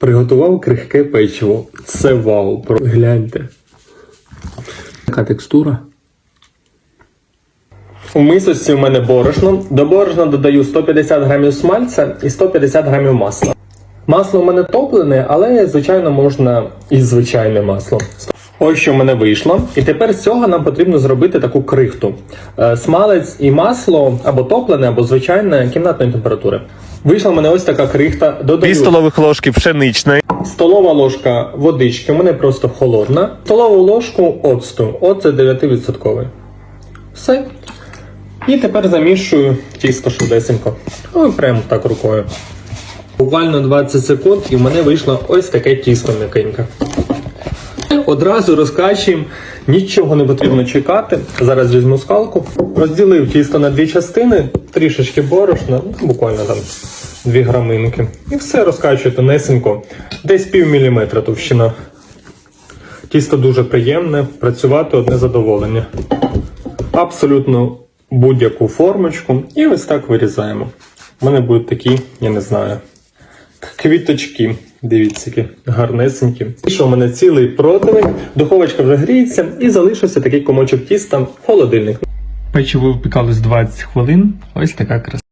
Приготував крихке печиво. Це вау. Гляньте. Така текстура. У мисочці в мене борошно. До борошна додаю 150 грамів смальця і 150 грамів масла. Масло у мене топлене, але звичайно можна і звичайне масло. Ось що в мене вийшло. І тепер з цього нам потрібно зробити таку крихту. Е, Смалець і масло або топлене, або звичайне кімнатної температури. Вийшла в мене ось така крихта. Додаю столових ложки пшеничної, столова ложка водички, у мене просто холодна. Столову ложку оцту. Оце 9%. Все. І тепер замішую тісто швидесенько. Ой, прямо так рукою. Буквально 20 секунд і в мене вийшло ось таке тісто м'якеньке. Одразу розкачуємо, нічого не потрібно чекати. Зараз візьму скалку. Розділив тісто на дві частини, трішечки борошна, ну, буквально там 2 граминки. І все розкачую тонесенько, десь пів міліметра товщина. Тісто дуже приємне, працювати одне задоволення. Абсолютно будь-яку формочку. І ось так вирізаємо. У мене будуть такі, я не знаю, квіточки. Дивіться, які гарнесенькі. Пішов у мене цілий противень, духовочка вже гріється і залишився такий комочок тіста в холодильник. Печиво випікалось 20 хвилин. Ось така краса.